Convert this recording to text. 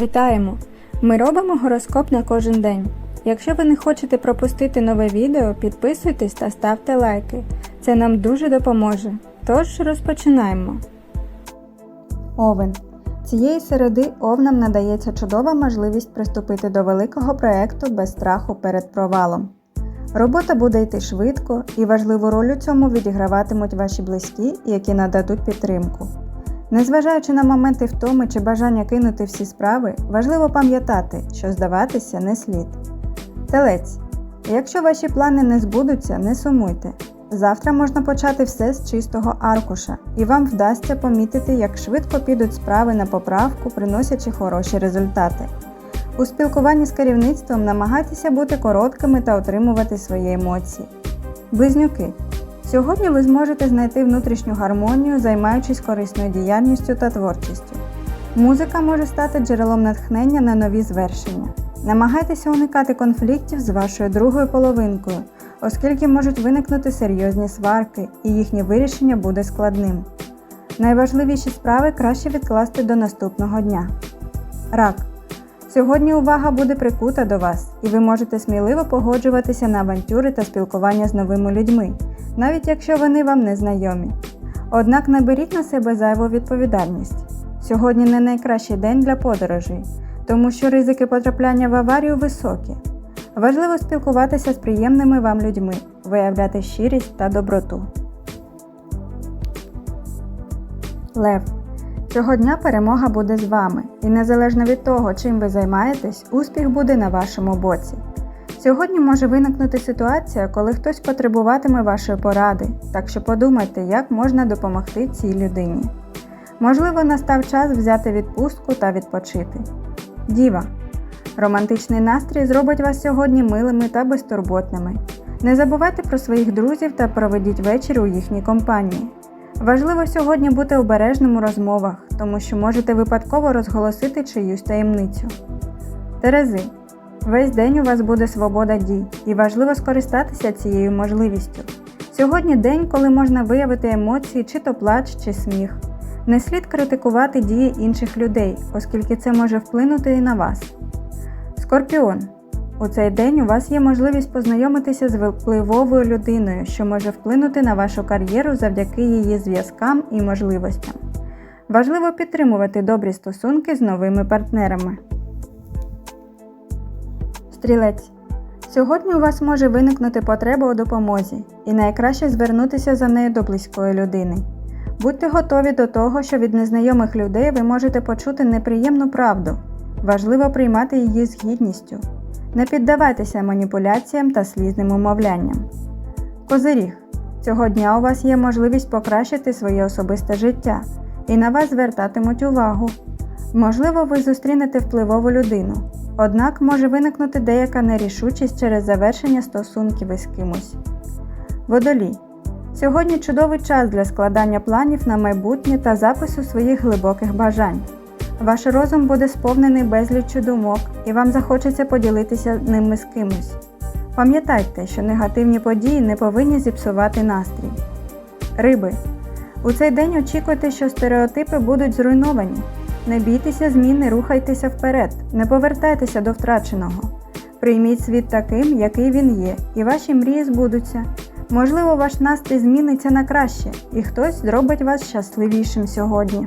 Вітаємо! Ми робимо гороскоп на кожен день. Якщо ви не хочете пропустити нове відео, підписуйтесь та ставте лайки. Це нам дуже допоможе. Тож розпочинаємо. Овен. Цієї середи овнам надається чудова можливість приступити до великого проекту без страху перед провалом. Робота буде йти швидко і важливу роль у цьому відіграватимуть ваші близькі, які нададуть підтримку. Незважаючи на моменти втоми чи бажання кинути всі справи, важливо пам'ятати, що здаватися не слід. Телець. Якщо ваші плани не збудуться, не сумуйте. Завтра можна почати все з чистого аркуша, і вам вдасться помітити, як швидко підуть справи на поправку, приносячи хороші результати. У спілкуванні з керівництвом намагайтеся бути короткими та отримувати свої емоції. Близнюки. Сьогодні ви зможете знайти внутрішню гармонію, займаючись корисною діяльністю та творчістю. Музика може стати джерелом натхнення на нові звершення. Намагайтеся уникати конфліктів з вашою другою половинкою, оскільки можуть виникнути серйозні сварки, і їхнє вирішення буде складним. Найважливіші справи краще відкласти до наступного дня. Рак. Сьогодні увага буде прикута до вас, і ви можете сміливо погоджуватися на авантюри та спілкування з новими людьми, навіть якщо вони вам не знайомі. Однак не беріть на себе зайву відповідальність. Сьогодні не найкращий день для подорожей, тому що ризики потрапляння в аварію високі. Важливо спілкуватися з приємними вам людьми, виявляти щирість та доброту. Лев. Цього дня перемога буде з вами, і незалежно від того, чим ви займаєтесь, успіх буде на вашому боці. Сьогодні може виникнути ситуація, коли хтось потребуватиме вашої поради, так що подумайте, як можна допомогти цій людині. Можливо, настав час взяти відпустку та відпочити. Діва. Романтичний настрій зробить вас сьогодні милими та безтурботними. Не забувайте про своїх друзів та проведіть вечір у їхній компанії. Важливо сьогодні бути обережним у розмовах, тому що можете випадково розголосити чиюсь таємницю. Терези. Весь день у вас буде свобода дій, і важливо скористатися цією можливістю. Сьогодні день, коли можна виявити емоції, чи то плач, чи сміх. Не слід критикувати дії інших людей, оскільки це може вплинути і на вас. Скорпіон. У цей день у вас є можливість познайомитися з впливовою людиною, що може вплинути на вашу кар'єру завдяки її зв'язкам і можливостям. Важливо підтримувати добрі стосунки з новими партнерами. Стрілець. Сьогодні у вас може виникнути потреба у допомозі, і найкраще звернутися за нею до близької людини. Будьте готові до того, що від незнайомих людей ви можете почути неприємну правду. Важливо приймати її з гідністю. Не піддавайтеся маніпуляціям та слізним умовлянням. Козиріг. Цього дня у вас є можливість покращити своє особисте життя, і на вас звертатимуть увагу. Можливо, ви зустрінете впливову людину, однак може виникнути деяка нерішучість через завершення стосунків із кимось. Водолій. Сьогодні чудовий час для складання планів на майбутнє та запису своїх глибоких бажань. Ваш розум буде сповнений безліччю думок, і вам захочеться поділитися ними з кимось. Пам'ятайте, що негативні події не повинні зіпсувати настрій. Риби. У цей день очікуйте, що стереотипи будуть зруйновані. Не бійтеся змін і рухайтеся вперед, не повертайтеся до втраченого. Прийміть світ таким, який він є, і ваші мрії збудуться. Можливо, ваш настрій зміниться на краще, і хтось зробить вас щасливішим сьогодні.